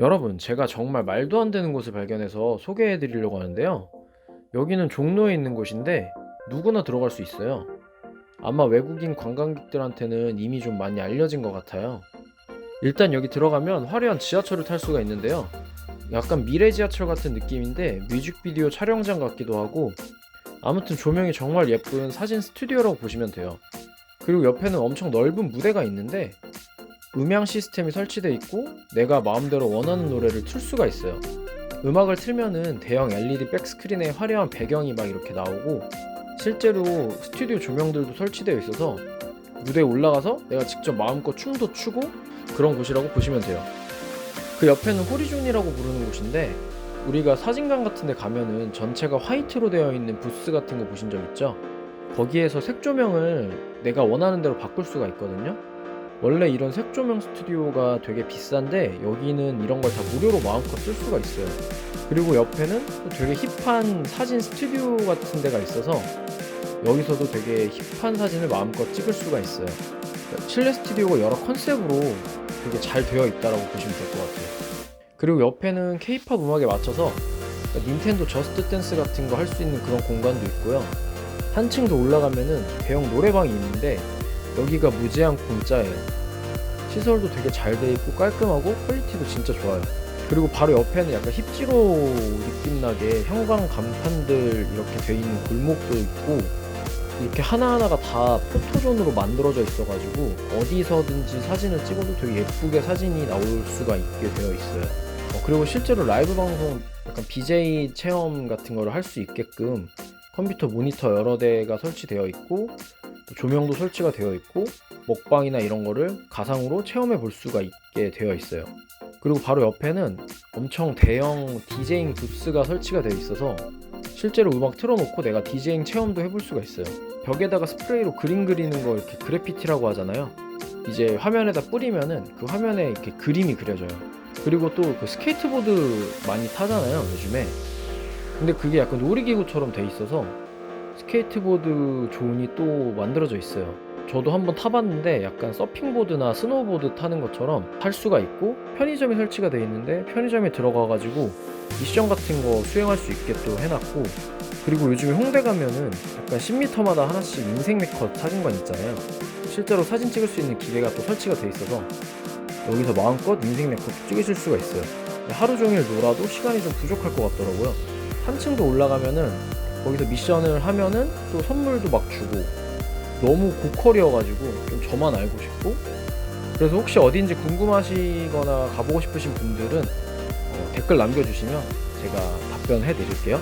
여러분, 제가 정말 말도 안 되는 곳을 발견해서 소개해 드리려고 하는데요. 여기는 종로에 있는 곳인데 누구나 들어갈 수 있어요. 아마 외국인 관광객들한테는 이미 좀 많이 알려진 것 같아요. 일단 여기 들어가면 화려한 지하철을 탈 수가 있는데요. 약간 미래 지하철 같은 느낌인데 뮤직비디오 촬영장 같기도 하고 아무튼 조명이 정말 예쁜 사진 스튜디오라고 보시면 돼요. 그리고 옆에는 엄청 넓은 무대가 있는데 음향 시스템이 설치되어 있고 내가 마음대로 원하는 노래를 틀 수가 있어요. 음악을 틀면은 대형 LED 백스크린에 화려한 배경이 막 이렇게 나오고 실제로 스튜디오 조명들도 설치되어 있어서 무대에 올라가서 내가 직접 마음껏 춤도 추고 그런 곳이라고 보시면 돼요. 그 옆에는 호리존이라고 부르는 곳인데 우리가 사진관 같은 데 가면은 전체가 화이트로 되어 있는 부스 같은 거 보신 적 있죠? 거기에서 색 조명을 내가 원하는 대로 바꿀 수가 있거든요. 원래 이런 색조명 스튜디오가 되게 비싼데 여기는 이런 걸 다 무료로 마음껏 쓸 수가 있어요. 그리고 옆에는 또 되게 힙한 사진 스튜디오 같은 데가 있어서 여기서도 되게 힙한 사진을 마음껏 찍을 수가 있어요. 실내 스튜디오가 여러 컨셉으로 되게 잘 되어 있다라고 보시면 될 것 같아요. 그리고 옆에는 케이팝 음악에 맞춰서 닌텐도 저스트 댄스 같은 거 할 수 있는 그런 공간도 있고요. 한층 더 올라가면은 대형 노래방이 있는데 여기가 무제한 공짜예요. 시설도 되게 잘 돼 있고 깔끔하고 퀄리티도 진짜 좋아요. 그리고 바로 옆에는 약간 힙지로 느낌 나게 형광 간판들 이렇게 돼 있는 골목도 있고 이렇게 하나하나가 다 포토존으로 만들어져 있어가지고 어디서든지 사진을 찍어도 되게 예쁘게 사진이 나올 수가 있게 되어 있어요. 어, 그리고 실제로 라이브 방송 약간 BJ 체험 같은 거를 할 수 있게끔 컴퓨터 모니터 여러 대가 설치되어 있고 또 조명도 설치가 되어 있고 먹방이나 이런 거를 가상으로 체험해 볼 수가 있게 되어 있어요. 그리고 바로 옆에는 엄청 대형 디제잉 부스가 설치가 되어 있어서 실제로 음악 틀어놓고 내가 디제잉 체험도 해볼 수가 있어요. 벽에다가 스프레이로 그림 그리는 거 이렇게 그래피티라고 하잖아요. 이제 화면에다 뿌리면은 그 화면에 이렇게 그림이 그려져요. 그리고 또 그 스케이트보드 많이 타잖아요, 요즘에. 근데 그게 약간 놀이기구처럼 돼 있어서 스케이트보드 존이 또 만들어져 있어요. 저도 한번 타봤는데 약간 서핑보드나 스노우보드 타는 것처럼 탈 수가 있고 편의점이 설치가 돼 있는데 편의점에 들어가가지고 미션 같은 거 수행할 수 있게 또 해놨고 그리고 요즘에 홍대 가면은 약간 10m마다 하나씩 인생 네컷 사진관 있잖아요. 실제로 사진 찍을 수 있는 기계가 또 설치가 돼 있어서 여기서 마음껏 인생 네컷 찍으실 수가 있어요. 하루 종일 놀아도 시간이 좀 부족할 것 같더라고요. 한층 더 올라가면은 거기서 미션을 하면은 또 선물도 막 주고 너무 고퀄이어가지고 좀 저만 알고 싶고 그래서 혹시 어딘지 궁금하시거나 가보고 싶으신 분들은 어, 댓글 남겨주시면 제가 답변해 드릴게요.